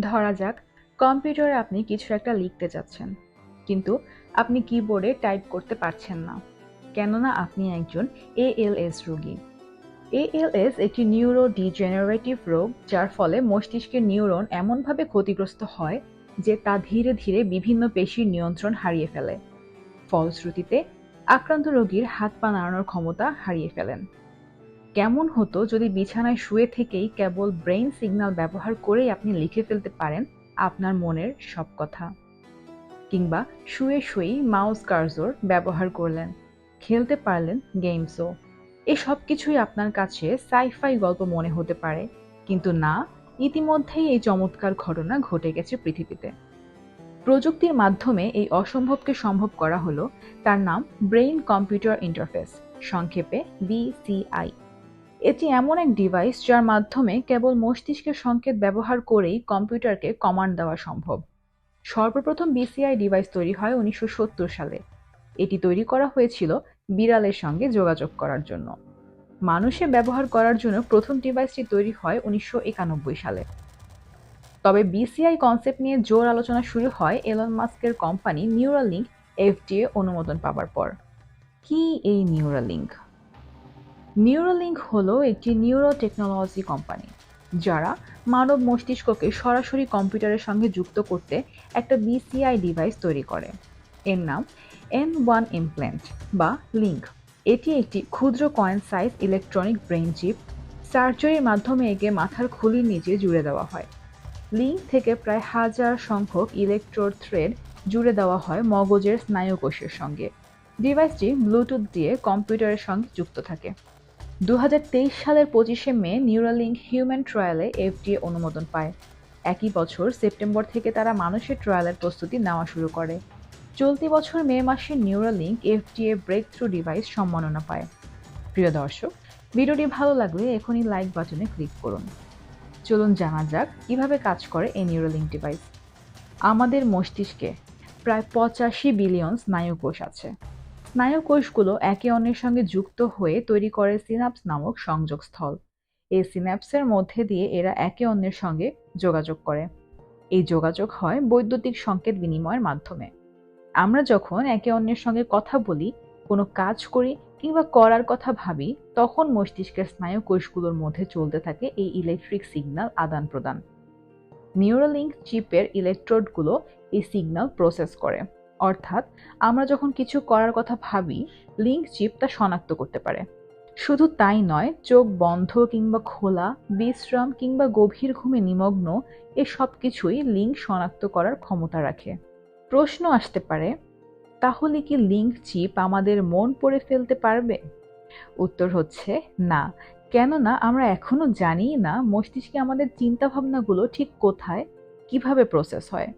ধরা যাক, কম্পিউটারে আপনি কিছু একটা লিখতে যাচ্ছেন, কিন্তু আপনি কিবোর্ডে টাইপ করতে পারছেন না, কেননা আপনি একজন এএলএস রোগী। এএলএস একটি নিউরো ডিজেনারেটিভ রোগ, যার ফলে মস্তিষ্কের নিউরন এমনভাবে ক্ষতিগ্রস্ত হয় যে তা ধীরে ধীরে বিভিন্ন পেশির নিয়ন্ত্রণ হারিয়ে ফেলে। ফলশ্রুতিতে, আক্রান্ত রোগীর হাত পা নাড়ানোর ক্ষমতা হারিয়ে ফেলেন। কেমন হতো যদি বিছানায় শুয়ে থেকেই কেবল ব্রেইন সিগন্যাল ব্যবহার করেই আপনি লিখে ফেলতে পারেন আপনার মনের সব কথা। কিংবা শুয়ে শুয়েই মাউস কার্সর ব্যবহার করলেন, খেলতে পারলেন গেমসও এই সব কিছুই আপনার কাছে সাইফাই গল্প মনে হতে পারে, কিন্তু না, ইতিমধ্যেই এই চমৎকার ঘটনা ঘটে গেছে পৃথিবীতে। প্রযুক্তির মাধ্যমে এই অসম্ভবকে সম্ভব করা হলো, তার নাম ব্রেইন কম্পিউটার ইন্টারফেস সংক্ষেপে বিসিআই এটি এমন এক ডিভাইস যার মাধ্যমে কেবল মস্তিষ্কের সংকেত ব্যবহার করেই কম্পিউটারকে কমান্ড দেওয়া সম্ভব। সর্বপ্রথম বিসিআই ডিভাইস তৈরি হয় উনিশশো সত্তর সালে। এটি তৈরি করা হয়েছিল বিড়ালের সঙ্গে যোগাযোগ করার জন্য। মানুষে ব্যবহার করার জন্য প্রথম ডিভাইসটি তৈরি হয় উনিশশো একানব্বই সালে। তবে বিসিআই কনসেপ্ট নিয়ে জোর আলোচনা শুরু হয় এলন মাস্কের কোম্পানি নিউরালিঙ্ক এফডিএ অনুমোদন পাওয়ার পর। কি এই নিউরালিঙ্ক নিউরোলিঙ্ক হলো একটি নিউরো টেকনোলজি কোম্পানি যারা মানব মস্তিষ্ককে সরাসরি কম্পিউটারের সঙ্গে যুক্ত করতে একটা বিসিআই ডিভাইস তৈরি করে। এর নাম এম ওয়ান ইমপ্ল্যান্ট বা লিঙ্ক এটি একটি ক্ষুদ্র coin size electronic brain chip সার্জারির মাধ্যমে একে মাথার খুলির নিচে জুড়ে দেওয়া হয়। লিঙ্ক থেকে প্রায় হাজার সংখ্যক ইলেকট্রোড থ্রেড জুড়ে দেওয়া হয় মগজের স্নায়ুকোষের সঙ্গে। ডিভাইসটি ব্লুটুথ দিয়ে কম্পিউটারের সঙ্গে যুক্ত থাকে। দু হাজার তেইশ সালের পঁচিশে মে নিউরালিঙ্ক হিউম্যান ট্রায়ালে এফডিএ অনুমোদন পায়। একই বছর সেপ্টেম্বর থেকে তারা মানুষের ট্রায়ালের প্রস্তুতি নেওয়া শুরু করে। চলতি বছর মে মাসে Neuralink FDA breakthrough device সম্মাননা পায়। প্রিয় দর্শক, ভিডিওটি ভালো লাগলে এখনই লাইক বাটনে ক্লিক করুন। চলুন জানা যাক কীভাবে কাজ করে এই নিউরালিঙ্ক ডিভাইস। আমাদের মস্তিষ্কে প্রায় পঁচাশি বিলিয়ন স্নায়ুকোষ আছে। স্নায়ুকোষগুলো একে অন্যের সঙ্গে যুক্ত হয়ে তৈরি করে সিনাপস নামক সংযোগস্থল। এই সিনাপসের মধ্যে দিয়ে এরা একে অন্যের সঙ্গে যোগাযোগ করে। এই যোগাযোগ হয় বৈদ্যুতিক সংকেত বিনিময়ের মাধ্যমে। আমরা যখন একে অন্যের সঙ্গে কথা বলি, কোনো কাজ করি কিংবা করার কথা ভাবি, তখন মস্তিষ্কের স্নায়ু কোষগুলোর মধ্যে চলতে থাকে এই ইলেকট্রিক সিগন্যাল আদান প্রদান নিউরোলিঙ্ক চিপের ইলেকট্রোডগুলো এই সিগন্যাল প্রসেস করে। অর্থাৎ আমরা যখন কিছু করার কথা ভাবি লিঙ্ক চিপ তা শনাক্ত করতে পারে। শুধু তাই নয়, চোখ বন্ধ কিংবা খোলা, বিশ্রাম কিংবা গভীর ঘুমে নিমগ্ন, এ সব কিছুই লিঙ্ক শনাক্ত করার ক্ষমতা রাখে। প্রশ্ন আসতে পারে, তাহলে কি লিঙ্ক চিপ আমাদের মন পড়ে ফেলতে পারবে? উত্তর হচ্ছে না। কেননা আমরা এখনও জানি না মস্তিষ্কে আমাদের চিন্তাভাবনাগুলো ঠিক কোথায়, কীভাবে প্রসেস হয়।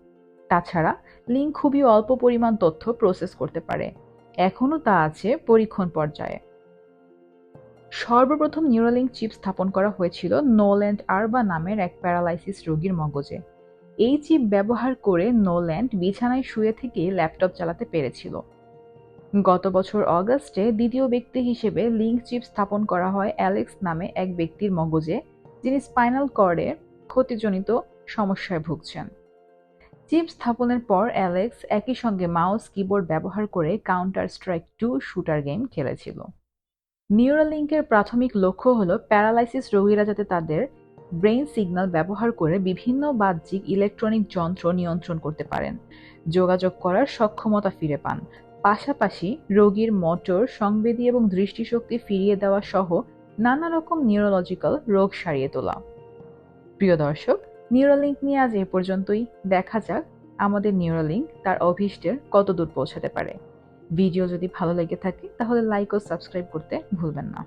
তাছাড়া লিঙ্ক খুবই অল্প পরিমাণ তথ্য প্রসেস করতে পারে। এখনও তা আছে পরীক্ষণ পর্যায়ে। সর্বপ্রথম নিউরালিঙ্ক চিপ স্থাপন করা হয়েছিল নোল্যান্ড আরবা নামের এক প্যারালাইসিস রোগীর মগজে। এই চিপ ব্যবহার করে নোল্যান্ড বিছানায় শুয়ে থেকে ল্যাপটপ চালাতে পেরেছিল। গত বছর অগস্টে দ্বিতীয় ব্যক্তি হিসেবে লিঙ্ক চিপ স্থাপন করা হয় অ্যালেক্স নামে এক ব্যক্তির মগজে, যিনি স্পাইনাল কর্ডের ক্ষতিজনিত সমস্যায় ভুগছেন। চিপ স্থাপনের পর অ্যালেক্স একই সঙ্গে মাউস, কিবোর্ড ব্যবহার করে Counter Strike two shooter game খেলেছিল। নিউরালিঙ্কের প্রাথমিক লক্ষ্য হল প্যারালাইসিস রোগীরা যাতে তাদের ব্রেইন সিগন্যাল ব্যবহার করে বিভিন্ন বাহ্যিক ইলেকট্রনিক যন্ত্র নিয়ন্ত্রণ করতে পারেন, যোগাযোগ করার সক্ষমতা ফিরে পান। পাশাপাশি রোগীর মোটর, সংবেদী এবং দৃষ্টিশক্তি ফিরিয়ে দেওয়া সহ নানা রকম নিউরোলজিক্যাল রোগ সারিয়ে তোলা। প্রিয় দর্শক নিউরোলিঙ্ক নিয়ে আজ এ পর্যন্তই। দেখা যাক আমাদের নিউরোলিঙ্ক তার অভীষ্টের কত দূর পৌঁছাতে পারে। ভিডিও যদি ভালো লেগে থাকে, তাহলে লাইক ও সাবস্ক্রাইব করতে ভুলবেন না।